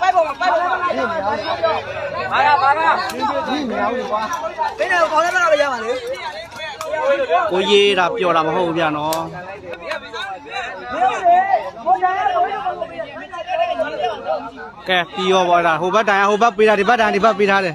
ပိုက်ပေါ်မှာပိုက်ပေါ်မှာဘာရဘာရဒီမရဘူးကွာဘယ်နဲ့ခေါ်လဲမလားရပါလေကိုရေးတာပျော်တာမဟုတ်ဘူးဗျာနော်ကဲပြီးရောပါလားဟိုဘက်တိုင်ဟိုဘက်ပေးတာဒီဘက်တိုင်ဒီဘက်ပေးထားတယ်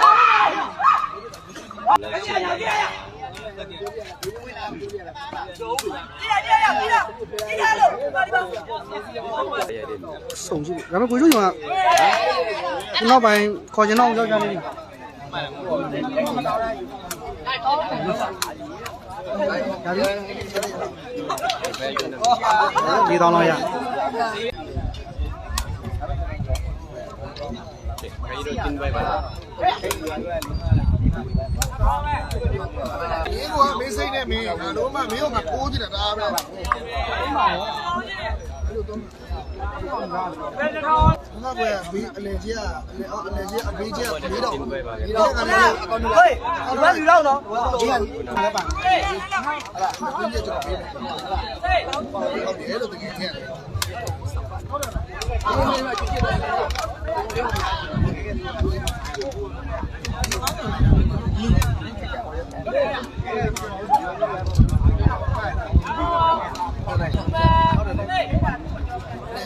မဲ့ကိုကျိုးကျော်ကခုနောက်ပိုင်းခေါ်ချင်တော့ကြောက်ကြနေပြီဒါဒီဒီတော့တော့ရ မင်းကမင်းစိတ်နဲ့မင်းငါတို့မှမင်းကငါပိုးကြည့်တာဒါပဲငါကဘီအလေကြီးအလေအလေကြီးအဘေးကြီးဘေးတော့ဘေးတော့ကလည်းအကောင်ကြီးဟေးဒီမှာလူတော့နော်ကြီးကလည်းပါအဲ့ဒါဘင်းကြီးကျွန်တော်ဘေးဟုတ်တယ်လို့တကယ်ကြီး ဒီ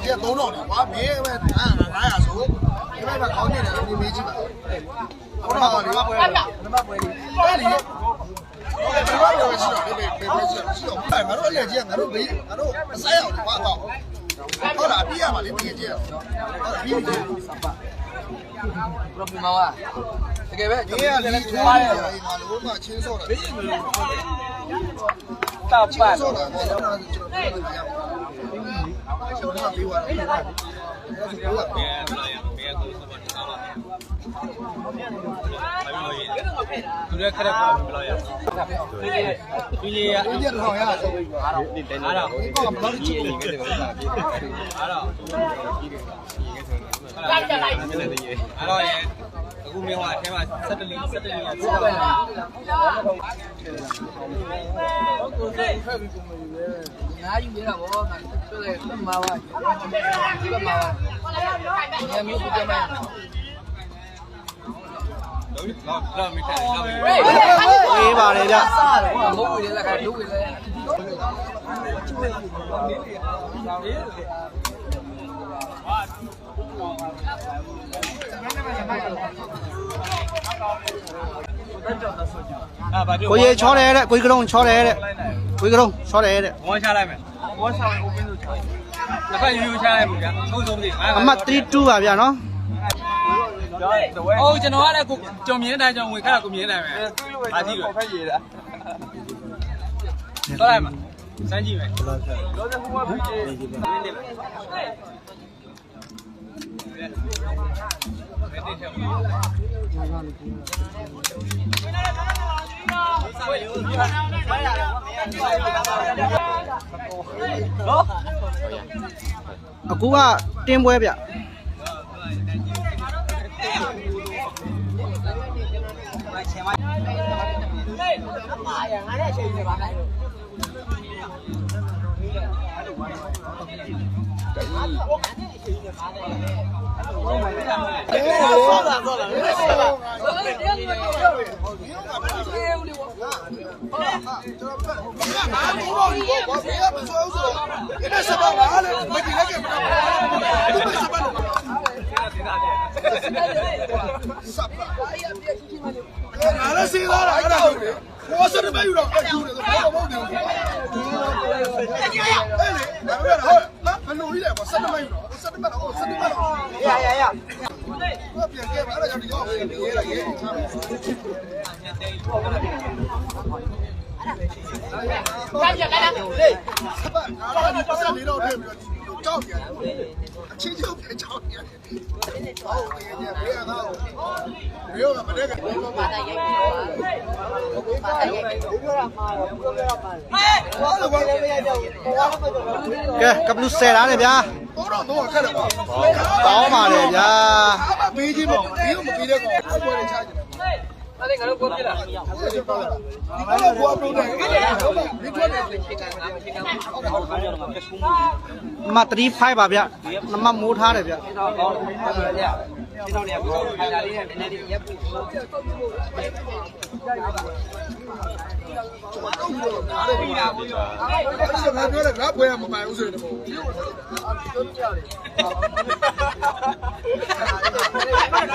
က3000တယ်ကွာမင်းပဲ900ဆိုဒီဘက်ကခေါင်းနေတယ်ဒီမေးကြည့်ပါဟုတ်ပါဘူးဒီဘက်ပွဲဒီဘက်ပွဲအဲ့ဒီဒီဘက်ပွဲရှိတော့ဒီဘက်ပွဲရှိတော့ရှိတော့ငါတို့အလေကြီးကငါတို့ဘေးငါတို့အဆိုင်အောင်ကွာတော့ဟုတ်လားပြီးရပါလေတကယ်ကြီးဟုတ်ပြီးပြီ problema ပါ တကယ်ပဲဒီကလည်းကျွမ်းနေတယ်ငါတို့ကချင်းစောတာဘေးမလို့တောက်ပတ်စောတာကျွန်တော်တို့ကျွန်တော်တို့ရအောင်ကျွန်တော်ကပြီးသွားတယ်အဲ့ဒါဆိုတော့သူလည်းခရက်ပါဘယ်လောက်ရသူကြီးရဒီရက်ထောင်ရဆိုပြီးတော့အားတော့ဒီကောင်ဘယ် လိုချစ်လဲအားတော့အားတော့ရအခုမင်းကအထဲမှာ17လီ17လီရဆက်ပါလားငါယူရတာဗောငါဆိုလေမှာပါဒီကမှာပါညမျိုးပြမယ်တော့တော့မိထိုင်တော့မိဝေးပါတယ်ဗျစားတယ်ကွာမဟုတ်ဘူးလေကဒုဝေလေအာဘာ ကိုရေးချောတယ်တဲ့ကိုကြီးကလုံးချောတယ်တဲ့ကိုကြီးကလုံးချောတယ်တဲ့ဘောချလိုက်မယ်ဘောချလိုက် open လို့ချလိုက်တစ်ဖက်ယူယူချလိုက်ပြီဗျသုံးဆုံးပြီအမှတ်32ပါဗျနော်အိုးကျွန်တော်ကလည်းကိုကြော်မြင်းတိုင်းကြောင့်ဝင်ခါကိုမြင်းတိုင်းပဲဘာကြည့်လို့ဖက်ရည်တာတော့လိုက်မှာစမ်းကြည့်မယ်လောဆယ်ဟိုမှာပြီကြီးအခုကတင်းပွဲဗျဆောတာဆောတာဆောတာတရားကြီးတော့ပြောတယ်ဟုတ်တယ်ဦးလေးပေါ့ကျွန်တော်ကငါဘူးတော့ဒီကောဘာဖြစ်မဆိုးဆိုဒီနေ့စပါးငါလည်းမကြည့်လိုက်ကြမလားဒီနေ့စပါးလို့စပါးအားရပြည့်ရှိမှလို့ငါလည်းစီးသားတာအဲ့ဒါဟုတ်တယ်ဘောစရမယူတော့ အကျူတယ်ဆိုတော့မဟုတ်တယ်အဲ့လေငါပြောတာ ဟု အဲ့ဒါကြောင့်ဒီတော့ရေးလိုက်ရေးချမ်းကြကြကြလေစပါးငါလည်းဒီပတ်စံလေးတော့ထည့်ပြီးတော့ကြောက်ပြန်အချင်းချင်းပြန်ကြောက်ပြန်ဟု တ်တယ်ကြဘယ်ကတော့ဘယ်ကမတဲ့ကဘာသာရိုက်ပြီးတော့ဘာသာရိုက်ပြီးတော့ပြောရမှာတော့ပြောရမှာဘာလို့ဘာလို့မရတော့ဘူးဘာမှမလုပ်ဘူးကဲကပလူဆယ်လားလေဗျာဘောတော့တော့ခက်တယ်ပေါ့ကောင်းပါလေဗျာအားမပေးခြင်းမပေးလို့မပေးတဲ့ကောင်အပေါ်နေချာကြတယ်အဲ့ဒီငါတို့ကိုပြလာဒီကတော့ဘောပရိုတယ်ဟုတ်ပါဒီထွက်တယ်ခေတ္တငါမခေတ္တဘူးအမ35ပါဗျနမမိုးထားတယ်ဗျတော့ကောင်းတယ်ဟုတ်တယ် ဒီတော့လည်းဘာသာလေးနဲ့နည်းနည်းလေးရပ်ဖို့ပြီးတာပေါ့ရောအဲ့ဒါငါပြောတယ်ငါဖွဲရမမှန်ဘူးဆိုရင်တော့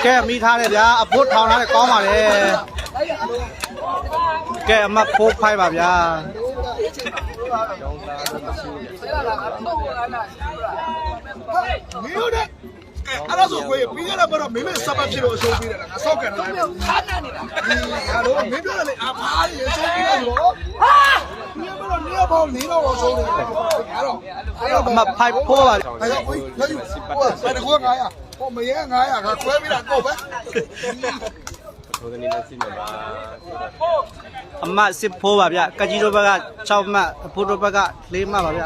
ကဲမိထားတယ်ဗျာအဖို့ထောင်ထားတယ်ကောင်းပါလေကဲအမဖို့ဖိုက်ပါဗျာမြို့တဲ့ အဲ့ဒါဆိုကိုပြီးခဲ့တဲ့ဘက်တော့မင်းမစပတ်ဖြစ်လို့အရှုံးပေးတယ်ငါစောက်ကန်တယ်ခါနာနေတာဒီဟာတော့မင်းပြောတယ်လေအဖားကြီးအရှုံးပေးတယ်ဆိုတော့ဟာဒီကတော့နေရာပေါင်းနေတော့ဆုံးတယ်အဲ့တော့အဲ့တော့အမ5 4ပါဗျာအဲ့တော့ကိုကြီးဟိုဘယ်တကော900ဟိုမရဲ900ကခွဲပြီးတာတော့ပဲထိုးကနေနဲ့စီမပါ အမ10ဖိုးပါဗျကကြီးတို့ဘက်က6မှတ်အဖိုးတို့ဘက်က4မှတ်ပါဗျ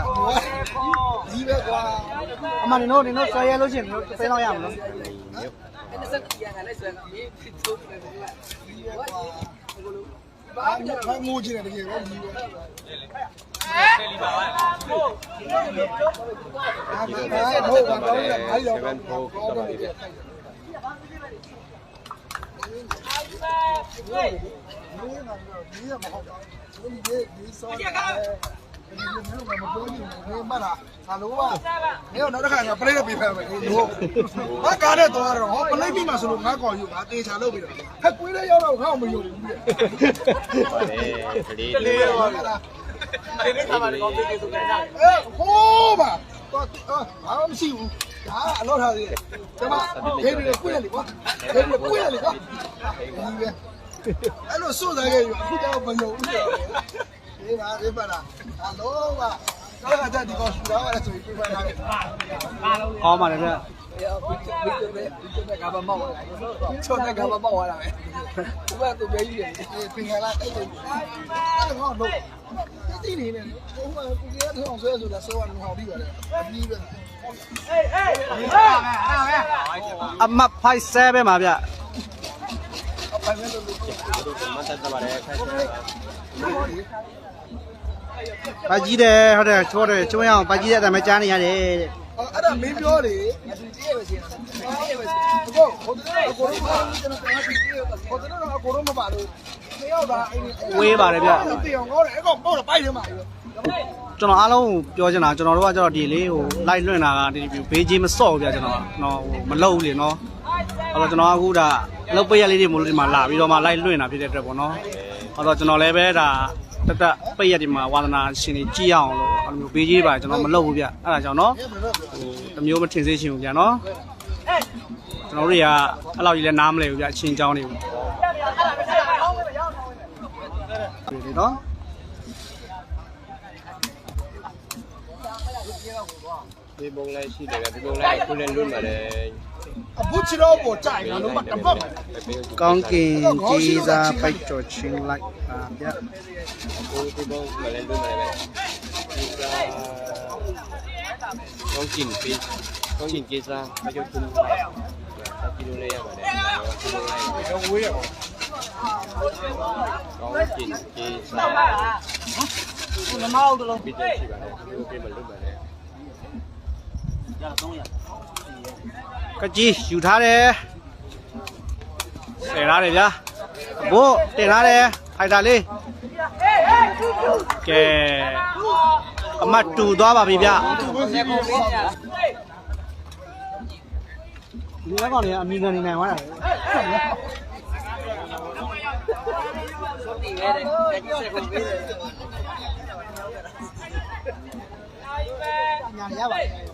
ဒီပဲကွာအမနေတော့နေတော့ဆွဲရလို့ရှိရင်သိတော့ရမလို့အဲ့စက်ကြီးကလည်းဆွဲတာမင်းဖြစ်ထုတ်တယ်ကွာဘာမှမငိုချင်တယ်တကယ်တော့ဒီပဲဟုတ်ပါတော့အဲ့တော့7ဖိုးတော့ပါ လိမ့်မယ်ဒီရမဟုတ်ဘူးဒီဒီစောဒီမျိုးမပြောနေဘူးမလားဟာလို့ပါမင်းတော့တစ်ခါကပရိသတ်ပေးဖက်မယ်ဒီလိုဘာကားနဲ့သွားတော့ဟောပလိမ့်ပြီမှာဆိုလို့ငါကော်ယူငါတေချာလုပ်ပြီးတော့ဟဲ့ကွေးလေးရောက်တော့ငါ့ကိုမယုံဘူးပြည့်ပါလေကလေးလေးလေးရောလားဒီနေ့သာမန်ကောင်းသေးသေးဆိုကြတာအဲဟိုးပါတော့ဘာမှမရှိဘူး ဒါအလောထားသေးတယ်ကျမခေးပြီးကွေးရလေကွာခေးပြီးကွေးရလေကွာဒီပဲအဲ့လိုစိုးစားခဲ့ယူအခုတော့မယုံဘူးဒီပါဒီပါလားအလောပါတော့ကတည်းကဒီကောဆူတော့လည်းဆိုပြီးပြပါလားကောင်းပါလေဗျအဲ့ဘီဘီတဲ့ဘီတဲ့ကဘာမောက်လာချောတဲ့ကဘာမောက်လာပဲသူကသူပဲကြီးတယ်ပင်ကလာအဲ့လိုအဲ့တော့တော့တိနေနေဟိုမှာကိုကြီးကထောင်ဆွဲဆိုတာဆောရမှာဟောပြီးပါတယ်အပြီးပဲ အမ5 7ပါဗျတို့ကမတ်တက်ပါတယ်ခိုင်းတယ်ပါကြီးတယ်ဟုတ်တယ်ချောတယ်ကျွန်းရအောင်ပါကြီးတဲ့အတိုင်းပဲကြားနေရတယ်တဲ့အော်အဲ့ဒါမင်းပြောလေသူကြည့်ရပါစေနော်ကြည့်ရပါစေဘောဟိုတယ်ကိုရုံးပါကျွန်တော်ပြန်ပြီးဟိုတယ်တော့ကိုရုံးမပါလို့တယောက်သာအဲ့ဒီတေအောင်ကောတယ်အဲ့ကောင်ပေါ့တော့ပိုက်တယ်မှာ ကျွန်တော်အားလုံးပြောချင်တာကျွန်တော်တို့ကကျတော့ဒီလေဟိုလိုက်လွင့်တာကဒီဘေးကြီးမစော့ဘူးဗျကျွန်တော်နော်ဟိုမလုံဘူးလေနော်အဲ့တော့ကျွန်တော်အခုဒါအလုပ်ပေးရလေးတွေမို့လို့ဒီမှာလာပြီးတော့မှလိုက်လွင့်တာဖြစ်တဲ့အတွက်ပေါ့နော်အဲ့တော့ကျွန်တော်လည်းပဲဒါတက်တက်ပိတ်ရဒီမှာဝါသနာရှင်တွေကြည့်အောင်လို့အဲ့လိုမျိုးဘေးကြီးပါကျွန်တော်မလုပ်ဘူးဗျအဲ့ဒါကြောင့်နော်ဟိုတမျိုးမထင်စေချင်ဘူးဗျနော်ကျွန်တော်တို့တွေကအဲ့လောက်ကြီးလည်းနားမလဲဘူးဗျအချင်းချောင်းနေဘူးဒီနော် ဒီပုံလိုက်ရှိတယ်ဒီပုံလိုက်ခုလည်းလွတ်ပါတယ်အဘုချီတော့ပေါ်ကြိုင်လာလို့မတပတ်ကောင်းကင်ကြီးစားပိုက်ကြော်ချင်းလိုက်ပါဗျကိုဒီပုံမလည်းလွတ်ပါတယ်ဒီကကောင်းကျင်ပေးကောင်းကျင်ကျေးစားမကျုပ်ခုလိုက်တာကြည့်လို့လည်းရပါတယ်ဒီပုံလို ကကြီးယူထားတယ်ဆယ်ထားတယ်ဗျာအဘိုးတင်ထားတယ်ဖိုက်တာလေးကဲအမတ်တူသွားပါပြီဗျာဒီကောင်တွေအမီငန်နေနိုင်သွားတာလေညာရပါတယ်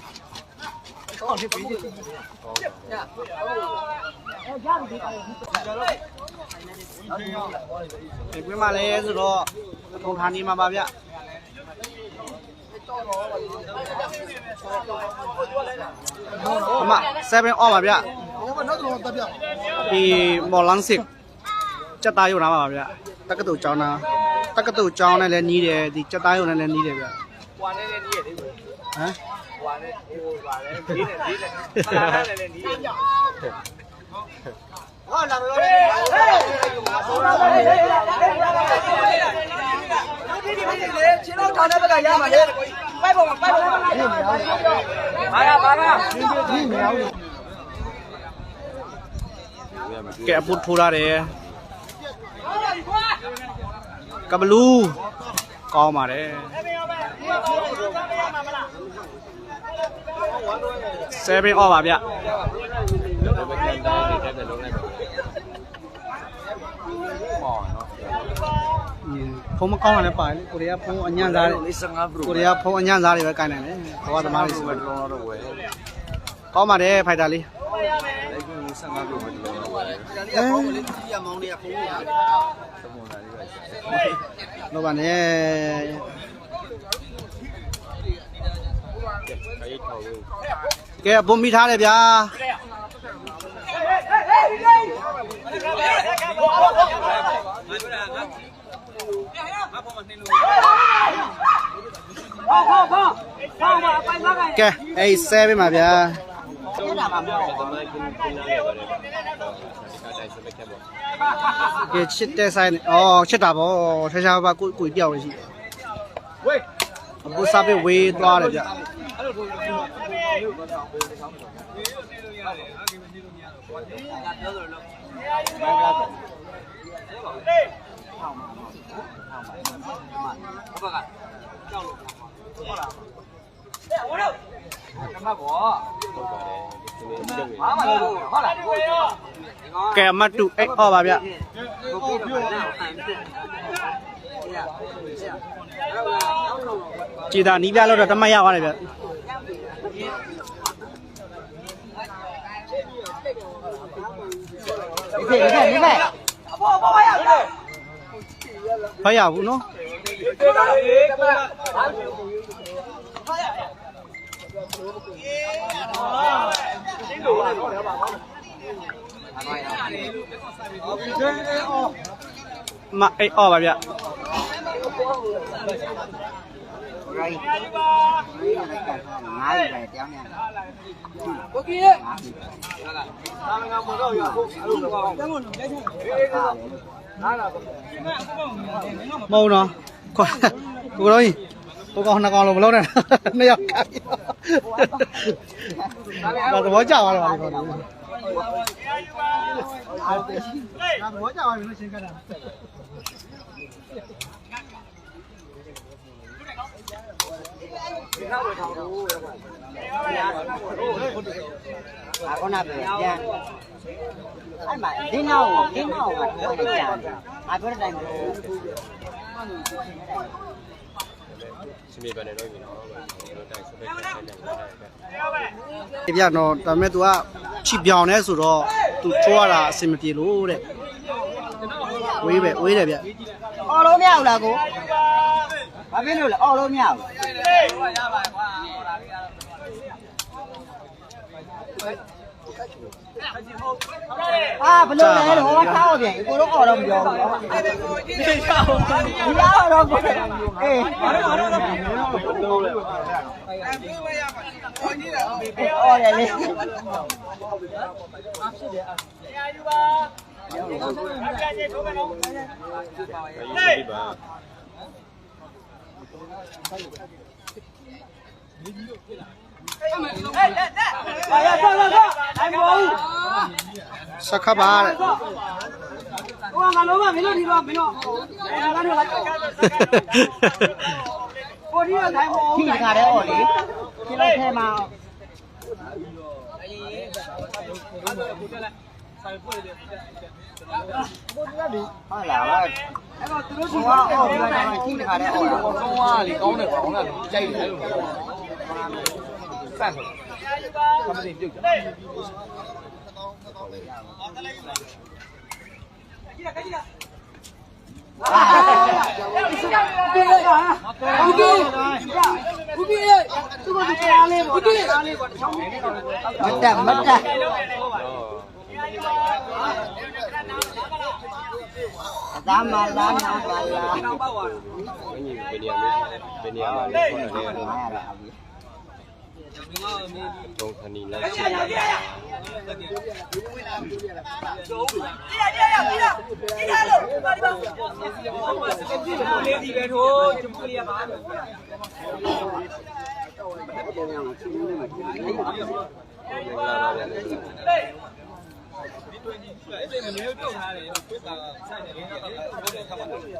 တ်ပါလေလုံးလေးလေးဖြစ်နေပါဗျာလုံးပါပါဒီကွင်းမှာလဲဆိုတော့ထုံထားနေမှာပါဗျအမ7 off ပါဗျဘယ်မှာနောက်တော့တက်ပြဒီမော်လန်းစစ်စက်သားရုံနာပါဗျတက္ကသိုလ်ကျောင်းသားတက္ကသိုလ်ကျောင်းနဲ့လည်းနီးတယ်ဒီစက်သားရုံနဲ့လည်းနီးတယ်ဗျဟွာနဲ့လည်းနီးရတယ်ဟမ် ပါနဲ့ဟိုပါလဲဒီနဲ့ဒီနဲ့မလာနဲ့လည်းဒီနဲ့ဟောလာမလို့လေဟေးဟောလာမလို့လေဒီဒီဒီလေခြေတော့ထားတဲ့ဘက်ကရပါလေပိုက်ပေါ်မှာပိုက်ပေါ်မှာဟာရပါပါဒီဒီမရဘူးကဲအပုတ်ထိုးရတယ်ကဘလူးကောင်းပါတယ် 7 off ပါဗျဖုံးမကောင်းတာလည်းပါတယ်လေကိုရီးယားဖုံးအညံ့စားတယ်55 bro ကိုရီးယားဖုံးအညံ့စားတွေပဲကိုင်းနိုင်တယ်ဘောသမားတွေဆိုတော့လုံးတော့ဝယ်ကောင်းပါတယ်ဖိုက်တာလေးအဲ့ကူ55 bro ပဲလုံးတော့ဝယ်ဒါလေးကဖုံးလေးကြည့်ရမောင်းလေးကဖုံးရတယ်သမွန်လာလေးပဲလောပါနဲ့ Yeah, I ate all those. ကဲဘုံမိထားတယ်ဗျာကဲအဲ့ဆဲပေးမှာဗျာကဲချစ်တဲ့ဆိုင်အော်ချစ်တာဗောရှာရှာပါကိုကိုပြောက်ရရှိဝေးအခုစားပေးဝေးသွားတယ်ဗျာ ကဲအမတူအဲ့ဟောပါဗျကြည်သာနီးပြလို့တော့တမတ်ရပါတယ်ဗျ ဖေဒီဖေဒီဖေဘောဘောရရဖတ်ရဘူးနော်မ8အော်ပါဗျ rồi ngay về theo nè có kia màu nó cô đây cô con nó còn lồng lâu này. Nó dọc cái. Là bố chào rồi. Bố chào rồi nó 啊，我那边呀，哎妈，电脑电脑啊，我那边，啊，不是在。ရှင်ပြပဲနဲ့တော့ညီနော်ကျွန်တော်တိုက်ဆွဲပဲတိုက်နေတယ်ဒီပြတော့ဒါပေမဲ့ तू ကချီပြောင်နေဆိုတော့ तू ချိုးရတာအဆင်မပြေလို့တဲ့ဝေးပဲဝေးတယ်ဗျအော်လို့မရဘူးလားကိုဘာဖြစ်လို့လဲအော်လို့မရဘူး ရပါကွာဟုတ်လားဒီကတော့အာဘလို့လဲလို့ဟောထားအောင်ပြန်ကိုတော့အော်တော့မပြောဘူးအဲ့ဒါကိုကြည့်နေရအောင်ဒီကတော့တော့ကိုယ်အေးဘာလို့ဘာလို့တော့ပြောလဲအဲ့ပြေးမရပါဘူးကိုကြည့်တာအော်တယ်လေအားဖြစ်တယ်အားရယူပါအဲ့ဒါကြီးထိုးမယ်နော်ဟေး ခပ်ပါတဲ့ဟိုကငါလုံးမမင်းတို့ဒီတော့မင်းတို့ငါတို့လာကိုဒီကထိုင်ဘောဒီကရဲအော်လေဒီလိုက်ထဲမှာဟုတ်လားပါအဲ့တော့ သူတို့ရှိတော့အော်ဒီကထိတခါတည်းအော်ကောင်းသွားလေကောင်းတယ်ကောင်းတယ်ကြိုက်တယ်လို့စမ်းခမသိပြုတ်ကြဦးကြီးဦးကြီးလေသူကဒီအားလေးပေါ့ဦးကြီးအားလေးပေါ့မတက်မတက် တော့ဒါမှလာနာပါလားဘယ်ညီဘယ်နေရာလဲဘယ်နေရာမှာလဲခေါ်တယ်လေတော့ခဏီလိုက်ရှိလာပါ တယ်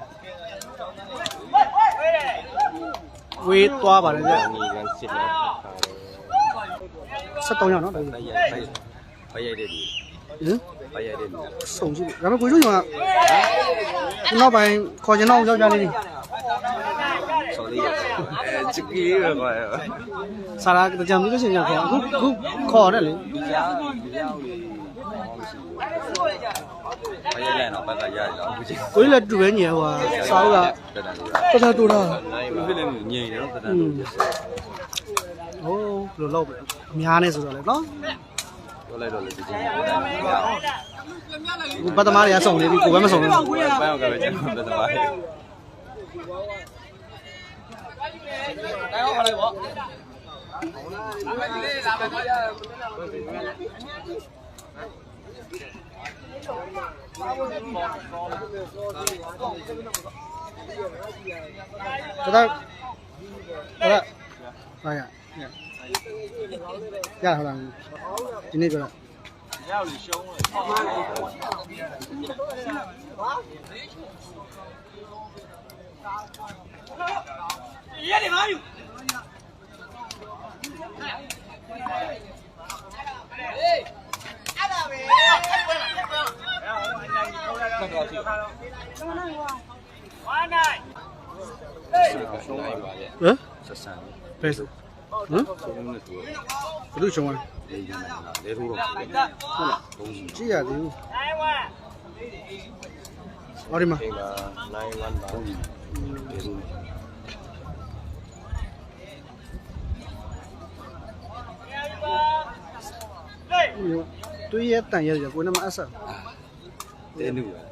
ဝေးသွားပါတယ်ဗျနီကန်စစ်လာ73ရောက်နော်ဒါလိုက်ရိုက်လိုက်ဘရိုက်တဲ့ဒီဟင်ဘရိုက်တဲ့ဒီစုံကြည့်ဒါပေမဲ့ကိုကျိုးရောကနောက်ပိုင်းခေါ်ကျင်တော့ယောက်ျားလေးတွေဆော်လေးအဲချစ်ကီးပဲကွာစာရာကြံပြီးလို့ရှိရင်ခေါ်အခုအခုခေါ်ရတယ်လေဒီကြားဒီကြားဦးလေး ဘရိုက်လိုက်တော့ဘက်ကရရတော့ဘူးချင်းကိုကြီးလည်းတူပဲညီဟိုဟာစာအုပ်ကတက်တာလို့တော်တော်တူတာနိုင်ပါဘူးလည်းငြိမ်တယ်နော်တက်တာอืလို့มဟိုးဘယ်လိုလုပ်ပဲအများနဲ့ဆိုတော့လေနော်ပြောလိုက်တော့လေဒီချင်းတက်တာလို့အခုပတ်သမားတွေကစုံနေပြီကိုပဲမစုံဘူးဘယ်အောင်ကပဲကျွန်တော်တက်တာပါတိုင်းအောင်ခလိုက်ပေါ့ တော်တော်တော်ဟာရရရဟုတ်လားဒီနေ့ပြောတာ နိုင်ပါရဲ့ဟမ်ဆက်ဆံဘယ်ဆိုဟမ်ဆုံးနေသူဘယ်လိုရှုံးလဲလေရမ်းလာလေထိုးတော့ဟုတ်လားဘုံကြီးကြည့်ရသေးဘူးအော်ဒီမှာချိန်မှာ91ပါလေထိုးတွေးရတန်ရရကိုယ်နဲ့မအ ဆက်တဲနူရ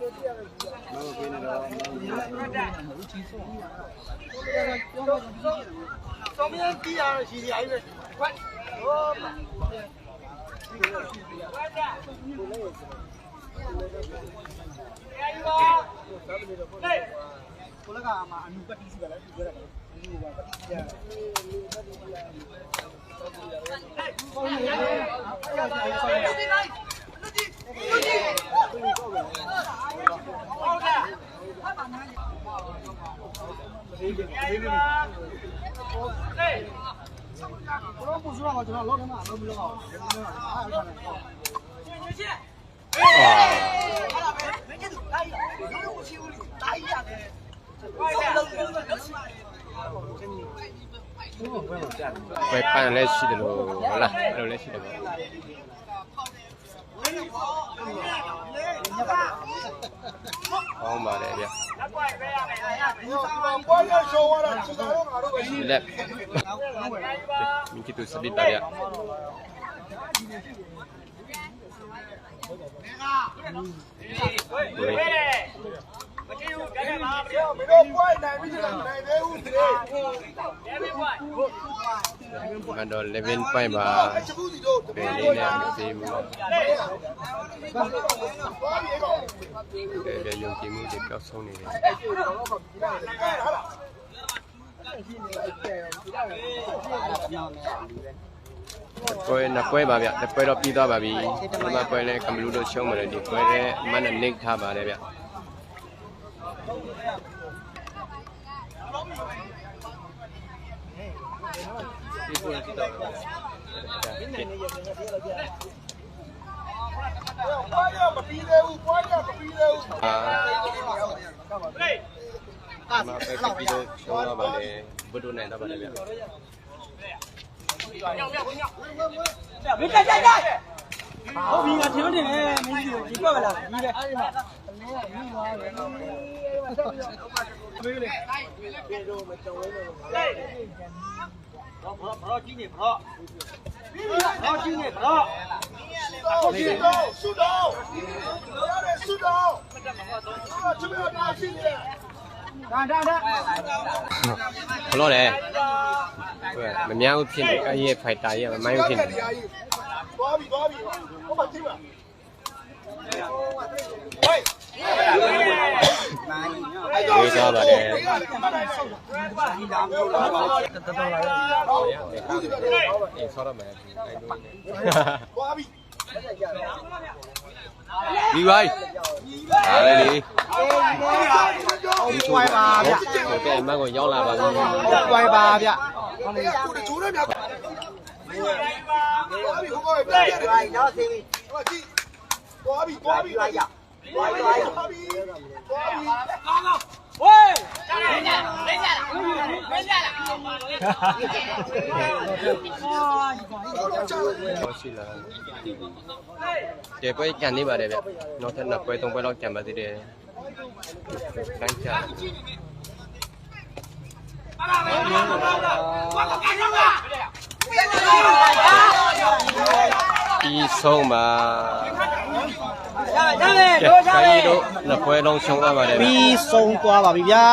လေးဆက်ပြီးပါလားမတော်အထုံးခဏနတ်စစ်ပါပါတန်တာတော်မြန်ကြည့်ရတော့ရှိသေးအိုင်ပဲကွက်ဟောဟကိုလက်ကမှာအနူပတ်တီးစီပါလားဒီပြောတာပါအနူကပတ်တီးစီရကျွန်တော်ပူစရာကကျွန်တော်လောကမှာအလုပ်မလု ပ်အောင်အားရပါတယ်ပဲပန်းလည်းရှိတယ်လို့ဟုတ်လားအဲ့လိုလည်းရှိတယ်ပေါ့ ဟောင်းပါတယ်ဗျဘောရရှောရတာစကားတော့ငါတို့ပဲလက် မင်းကတူစပစ်ပါဗျမင်းတို့ပွဲနိုင်ပြီလားနိုင်သေးဘူးလေမန်တော့11 point ပါချက်ခုစီတို့ဘယ်လေးနဲ့မသေးဘူးကဲပြယုံကြည်မှုတွေပျောက်ဆုံးနေတယ်ပွဲနှစ်ပွဲပါဗျတစ်ပွဲတော့ပြီးသွားပါပြီဒီမှာပွဲလဲကမလူတို့ရှုံးပါတယ်ဒီပွဲလဲအမှန်နဲ့ nick ထားပါတယ်ဗျ ပွဲရမပြီးသေးဘူးပွဲရမပြီးသေးဘူးအာမပဲပြီးတော့ရှုံးတော့ပါလေဘုဒ္ဓနဲ့တော့ပါလေဗျမင်းတက်တက်တက်ဟုတ်ပြီငါထင်မတင်နဲ့မင်းကြီးဒီကွက်လာဒီပဲဘော ဘောကြီးနေဘောဘောကြီးနေဘောတော့ရှူတော့ရှူတော့ရတယ်ရှူတော့ချမတာရှိနေတယ်ဒါဒါဒါဘလို့လဲမများဘူးဖြစ်နေအဲ့ရဲ့ဖိုက်တာရဲ့မမိုင်းဘူးဖြစ်နေသွားပြီသွားပြီဟိုမှာကြည့်ပါဟေး ဝေးသွားပါတယ်အေးဆောရမယ်အဲ့လိုသွားပြီဒီဘိုင်းအားလေလေဒီဝိုင်းပါဗျဟိုကဲအမကိုရောက်လာပါပြီဝိုင်းပါဗျကိုတချိုးနဲ့မြောက် သွားပြီဟိုကောင်ပြန်ပြန်တော့သိပြီဟိုကြည့်သွားပြီသွားပြီသွားပြီသွားပြီသွားပြီဝေးဟောရှိလာတယ်ပွဲကြံနေပါတယ်ဗျနောက်ထပ်နှစ်ပွဲသုံးပွဲလောက်ကြံပါသေးတယ်ကန်းချပြီးဆုံးပါ ရရမယ်ကဲတို့ကြခိုမယ်င်းတို့နှစ်ပွဲလုံးရှုံးသွားပါတယ်ဗျပြီးဆုံးသွားပါပြီဗျာ